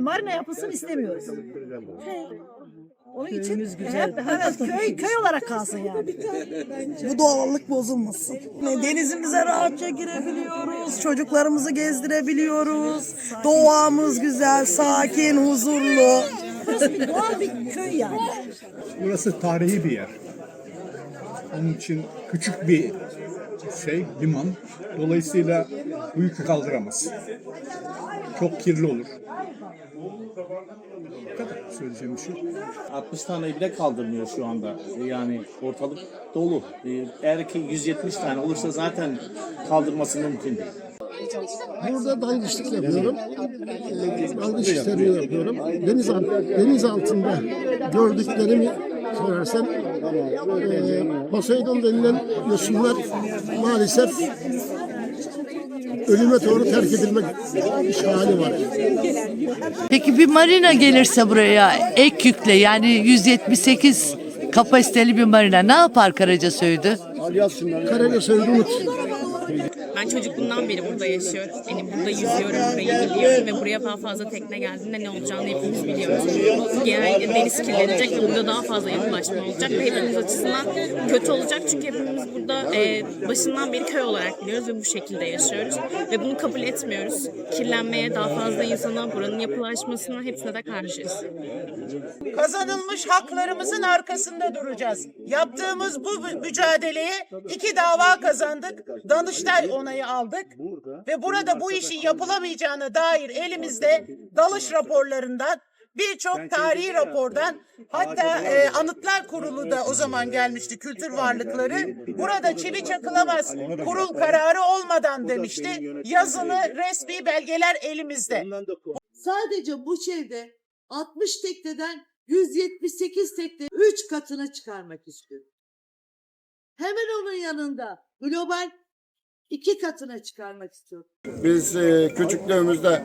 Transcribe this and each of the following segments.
marina yapılsın istemiyoruz. Onun için hep, evet, köy, köy olarak kalsın yani. Bu doğallık bozulmasın. Denizimize rahatça girebiliyoruz. Çocuklarımızı gezdirebiliyoruz. Doğamız güzel, sakin, huzurlu. Burası bir doğal bir köy yani. Burası tarihi bir yer. Onun için küçük bir şey, liman. Dolayısıyla bu yükü kaldıramaz. Çok kirli olur. Söyleyeceğim şey. 60 tane bile kaldırmıyor şu anda. Yani ortalık dolu. Ee, Eğer ki 170 tane olursa zaten kaldırması mümkün değil. Burada dalgıçlık yapıyorum. Dalgıç işlerini yapıyorum. Deniz, deniz altında gördüklerimi söylersem e, Poseidon denilen yosunlar maalesef ölüme doğru terk edilmek hali var. Peki bir marina gelirse buraya ek yükle yani 178 kapasiteli bir marina ne yapar Karacasöy'dü? Karagöz'ü unut. Ben çocukluğumdan beri burada yaşıyorum. Yani burada yüzüyorum, burayı biliyorum ve buraya daha fazla tekne geldiğinde ne olacağını hepimiz biliyoruz. Genel deniz kirlenecek ve burada daha fazla yapılaşma olacak ve hepimiz açısından kötü olacak. Çünkü hepimiz burada e, başından beri köy olarak biliyoruz ve bu şekilde yaşıyoruz. Ve bunu kabul etmiyoruz. Kirlenmeye, daha fazla insana, buranın yapılaşmasına hepsine de karşıyız. kazanılmış haklarımızın arkasında duracağız. Yaptığımız bu mü- mücadeleye iki dava kazandık. Danıştay onayı aldık. Ve burada bu işin yapılamayacağına dair elimizde dalış raporlarından birçok tarihi rapordan hatta e, Anıtlar Kurulu da o zaman gelmişti kültür varlıkları. Burada çivi çakılamaz kurul kararı olmadan demişti. Yazılı resmi belgeler elimizde. Sadece bu şehirde 60 tekneden 178 tekne 3 katına çıkarmak istiyor. Hemen onun yanında global iki katına çıkarmak istiyor. Biz e, küçüklüğümüzde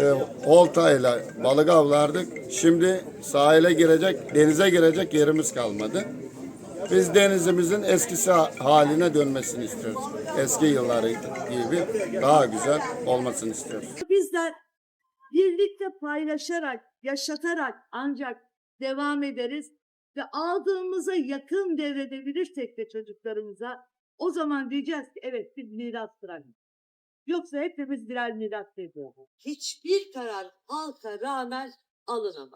e, oltayla balık avlardık. Şimdi sahile girecek, denize girecek yerimiz kalmadı. Biz denizimizin eskisi ha- haline dönmesini istiyoruz. Eski yılları gibi daha güzel olmasını istiyoruz. Bizler birlikte paylaşarak, yaşatarak ancak devam ederiz ve aldığımıza yakın devredebilirsek de çocuklarımıza o zaman diyeceğiz ki evet biz miras bıraktık. Yoksa hepimiz birer miras ediyoruz. Hiçbir karar halka rağmen alınamaz.